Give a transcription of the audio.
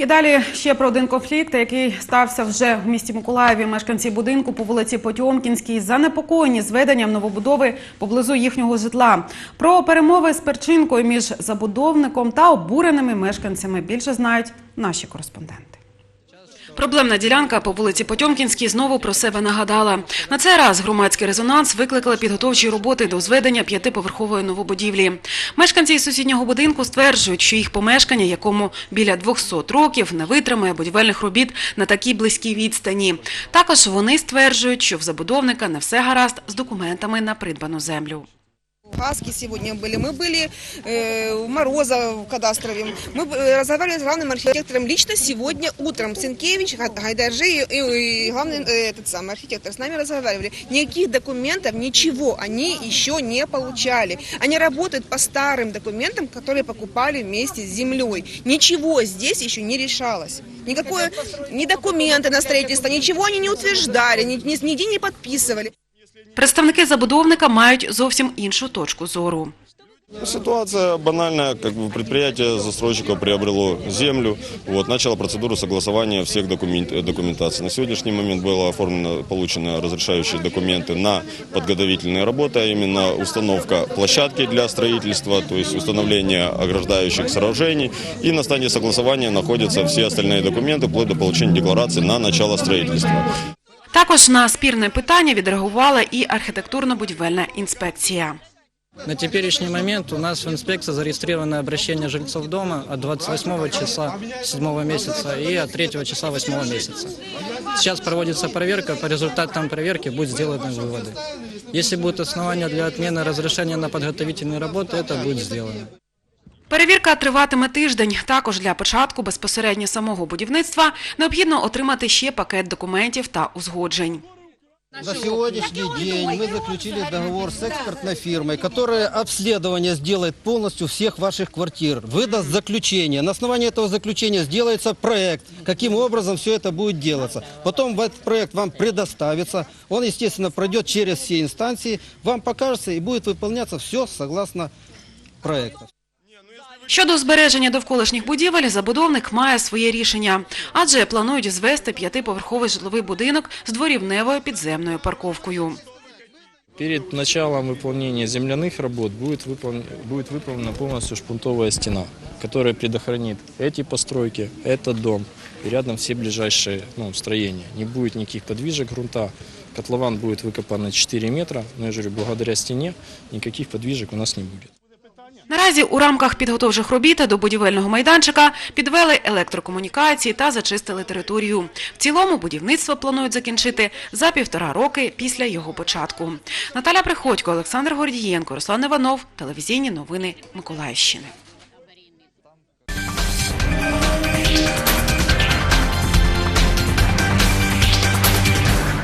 І далі ще про один конфлікт, який стався вже в місті Миколаєві. Мешканці будинку по вулиці Потьомкінській занепокоєні зведенням новобудови поблизу їхнього житла. Про перемови з перчинкою між забудовником та обуреними мешканцями більше знають наші кореспонденти. Проблемна ділянка по вулиці Потьомкінській знову про себе нагадала. На цей раз громадський резонанс викликали підготовчі роботи до зведення п'ятиповерхової новобудівлі. Мешканці із сусіднього будинку стверджують, що їх помешкання, якому біля 200 років, не витримає будівельних робіт на такій близькій відстані. Також вони стверджують, що в забудовника не все гаразд з документами на придбану землю. У Хаски сегодня были, мы были э, у Мороза в кадастрове, мы э, разговаривали с главным архитектором лично сегодня утром. Сенкевич, Га- Гайдаржи и, и- и главный э, этот самый архитектор с нами разговаривали. Никаких документов, ничего они еще не получали. Они работают по старым документам, которые покупали вместе с землей. Ничего здесь еще не решалось. Никакое, ни документы на строительство, ничего они не утверждали, ни- нигде не подписывали. Представники забудовника мають зовсім іншу точку зору. Ситуация банальная, как бы предприятие застройщика приобрело землю, вот, начало процедуру согласования всех документ, э, документаций. На сегодняшний момент было оформлено, получено разрешающие документы на подготовительные работы, а именно установка площадки для строительства, то есть установление ограждающих сооружений. И на стадии согласования находятся все остальные документы, вплоть до получения декларации на начало строительства. Також на спірне питання відреагувала і архітектурно-будівельна інспекція. На теперешний момент у нас в инспекции зарегистрировано обращение жильцов дома от 28 числа 7 месяца и от 3 числа 8 месяца. Сейчас проводится проверка, по результатам проверки будут сделаны выводы. Если будут основания для отмены разрешения на подготовительные работы, это будет сделано. Перевірка триватиме тиждень. Також для початку безпосередньо самого будівництва необхідно отримати ще пакет документів та узгоджень. На сегодняшний день мы заключили договор с экспертной фирмой, которая обследование сделает полностью всех ваших квартир, выдаст заключение. На основании этого заключения сделается проект, каким образом все это будет делаться. Потом этот проект вам предоставится, он, естественно, пройдет через все инстанции, вам покажется и будет выполняться все согласно проекту. Щодо збереження довколишніх будівель, забудовник має своє рішення, адже планують звести п'ятиповерховий житловий будинок з дворівневою підземною парковкою. Перед началом выполнения земляных работ будет, выполн- будет выполнена полностью шпунтовая стена, которая предохранит эти постройки, этот дом и рядом все ближайшие ну, строения. Не будет никаких подвижек грунта. Котлован будет выкопан на 4 метра, но я же говорю, благодаря стене никаких подвижек у нас не будет. Наразі у рамках підготовчих робіт до будівельного майданчика підвели електрокомунікації та зачистили територію. В цілому будівництво планують закінчити за півтора роки після його початку. Наталя Приходько, Олександр Гордієнко, Руслан Іванов. Телевізійні новини Миколаївщини.